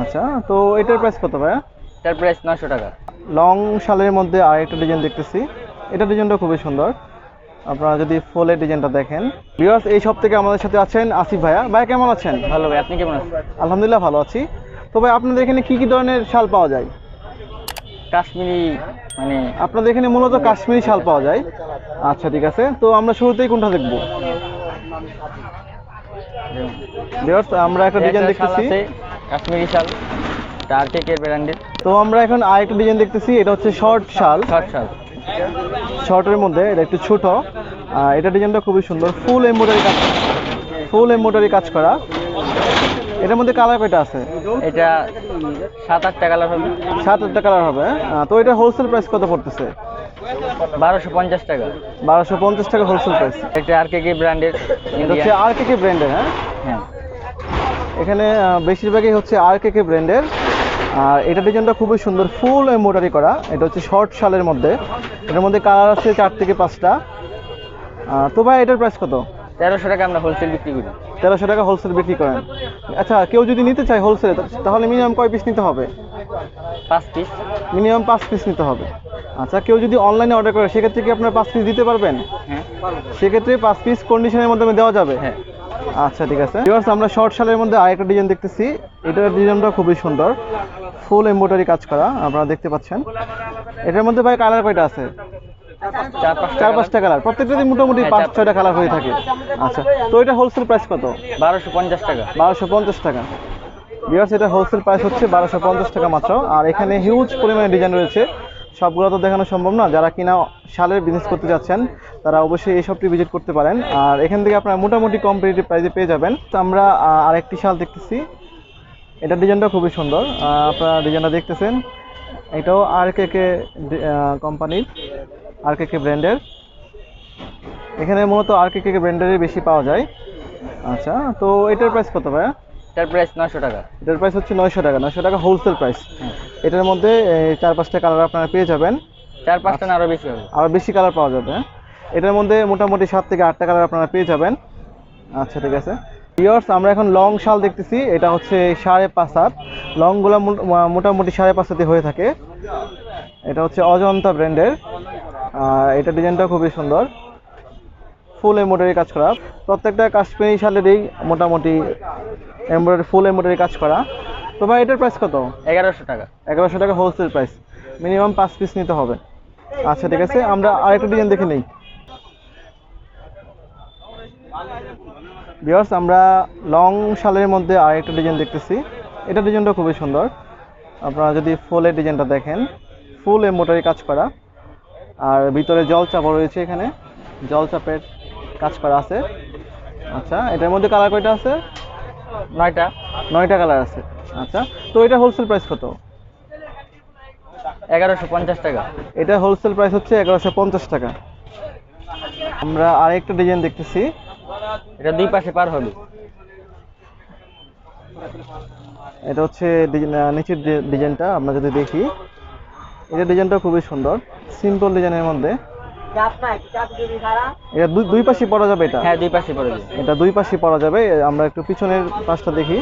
আচ্ছা তো এটার প্রাইস কত ভাইয়া? এটার প্রাইস নশো টাকা। লং শালের মধ্যে আরেকটা ডিজাইন দেখতেছি। এটা ডিজাইনটা খুবই সুন্দর। আপনারা যদি ফুলের ডিজাইনটা দেখেন। ভিউয়ার্স এই সব থেকে আমাদের সাথে আছেন আসিফ ভাইয়া। ভাই কেমন আছেন? ভালো ভাই আপনি কেমন আছেন? আলহামদুলিল্লাহ ভালো আছি। তো ভাই আপনাদের এখানে কি কি ধরনের শাল পাওয়া যায়? কাশ্মীরি মানে আপনাদের এখানে মূলত কাশ্মীরি শাল পাওয়া যায়। আচ্ছা ঠিক আছে। তো আমরা শুরুতেই কোনটা দেখব? ভিউয়ার্স আমরা একটা ডিজাইন দেখতেছি। কাশ্মীরি শাল চার কেকের ব্র্যান্ডের তো আমরা এখন আরেকটা ডিজাইন দেখতেছি এটা হচ্ছে শর্ট শাল। শর্ট শাল। শর্টের মধ্যে এটা একটু ছোট। এটা ডিজাইনটা খুবই সুন্দর ফুল এমব্রয়ডারি কাজ ফুল এমব্রয়ডারি কাজ করা। এটার মধ্যে কালার কয়টা আছে? এটা সাত আটটা কালার হবে। সাত আটটা কালার হবে আহ, তো এটা হোলসেল প্রাইস কত পড়তেছে? বারোশো পঞ্চাশ টাকা। বারোশো পঞ্চাশ টাকা হোলসেল প্রাইস একটা আর কে কে ব্র্যান্ডের এটা হচ্ছে আর কে কে ব্র্যান্ডের হ্যাঁ? হ্যাঁ। এখানে বেশিরভাগই হচ্ছে আর কে কে ব্র্যান্ডের। আর এটা ডিজাইনটা খুবই সুন্দর ফুল এমব্রয়ডারি করা। এটা হচ্ছে শর্ট শালের মধ্যে। এটার মধ্যে কালার আছে চার থেকে পাঁচটা। তো ভাই এটার প্রাইস কত? তেরোশো টাকা আমরা হোলসেল বিক্রি করি। তেরোশো টাকা হোলসেল বিক্রি করেন। আচ্ছা কেউ যদি নিতে চায় হোলসেলে তাহলে মিনিমাম কয় পিস নিতে হবে? পাঁচ পিস মিনিমাম পাঁচ পিস নিতে হবে। আচ্ছা কেউ যদি অনলাইনে অর্ডার করে সেক্ষেত্রে কি আপনার পাঁচ পিস দিতে পারবেন? হ্যাঁ। সেক্ষেত্রে পাঁচ পিস কন্ডিশনের মাধ্যমে দেওয়া যাবে? হ্যাঁ। আচ্ছা ঠিক আছে। Viewers, আমরা শর্ট শালের মধ্যে আরেকটা ডিজাইন দেখতেছি। এটার ডিজাইনটা খুবই সুন্দর। ফুল এমব্রয়ডারি কাজ করা আপনারা দেখতে পাচ্ছেন। এটার মধ্যে ভাই কালার কয়টা আছে? চার পাঁচটা কালার প্রত্যেকটাতে মোটামুটি হ্যাঁ, পাঁচ ছয়টা কালার হয়ে থাকে। আচ্ছা তো এটা হোলসেল প্রাইস কত? বারোশো পঞ্চাশ টাকা। বারোশো পঞ্চাশ টাকা। বিয়ার্স এটা হোলসেল প্রাইস হচ্ছে বারোশো পঞ্চাশ টাকা মাত্র। আর এখানে হিউজ পরিমাণে ডিজাইন রয়েছে। সবগুলো তো দেখানো সম্ভব না। যারা কিনা শালের বিজনেস করতে যাচ্ছেন, তারা অবশ্যই এই শপটি ভিজিট করতে পারেন। আর এখান থেকে আপনারা মোটামুটি কম্পিটিটিভ প্রাইসে পেয়ে যাবেন। তো আমরা আরেকটি শাল দেখতেছি। এটা ডিজাইনটা খুবই সুন্দর। আপনারা ডিজাইনটা দেখতেছেন। এটাও আর কে কে কোম্পানির আর কে কে ব্র্যান্ডের এখানে মূলত আর কে কে ব্র্যান্ডেরই বেশি পাওয়া যায়। আচ্ছা তো এটার প্রাইস কত ভাইয়া? এটার প্রাইস নশো টাকা। এটার প্রাইস হচ্ছে নয়শো টাকা নয়শো টাকা হোলসেল প্রাইস হ্যাঁ। এটার মধ্যে চার পাঁচটা কালার আপনারা পেয়ে যাবেন। চার পাঁচটা না আরও বেশি হবে? আরও বেশি কালার পাওয়া যাবে হ্যাঁ? এটার মধ্যে মোটামুটি সাত থেকে আটটা কালার আপনারা পেয়ে যাবেন। আচ্ছা ঠিক আছে। ইয়ার্স আমরা এখন লং শাল দেখতেছি। এটা হচ্ছে সাড়ে পাঁচ হাত। লংগুলো মোটামুটি সাড়ে পাঁচ হাতে হয়ে থাকে। এটা হচ্ছে অজন্তা ব্র্যান্ডের। আর এটা ডিজাইনটা খুবই সুন্দর। ফুল এমব্রয়ডারি কাজ করা। প্রত্যেকটা কাশ্মীরি শালেরই মোটামুটি এমব্রয়ডারি ফুল এমব্রয়ডারি কাজ করা। তো ভাই এটার প্রাইস কত? এগারোশো টাকা। এগারোশো টাকা হোলসেল প্রাইস মিনিমাম পাঁচ পিস নিতে হবে। আচ্ছা ঠিক আছে আমরা আরেকটা ডিজাইন দেখে নিই। বিয়ার্স আমরা লং শালের মধ্যে আরেকটা ডিজাইন দেখতেছি। এটা ডিজাইনটা খুবই সুন্দর। আপনারা যদি ফুলের ডিজাইনটা দেখেন ফুল এমব্রয়ডারি কাজ করা। আর ভিতরে জল চাপা রয়েছে এখানে। জল চাপের কাজ করা আছে। আচ্ছা এটার মধ্যে কালার কয়টা আছে? নয়টা? নয়টা কালার আছে। আচ্ছা তো এটা হোলসেল প্রাইস কত? এগারোশো পঞ্চাশ টাকা। এটা হোলসেল প্রাইস হচ্ছে এগারোশো পঞ্চাশ টাকা। আমরা আরেকটা ডিজাইন দেখতেছি। এটা দুই পাশে পার হবে। এটা হচ্ছে নিচের ডিজাইনটা আমরা যদি দেখি এটা ডিজাইনটা খুবই সুন্দর। সিম্পল ডিজাইনের মধ্যে। এটা দুই দুই পাশে পড়া যাবে এটা? হ্যাঁ দুই পাশে পড়ে যাবে। এটা দুই পাশে পড়া যাবে আমরা একটু পিছনের পাশটা দেখি।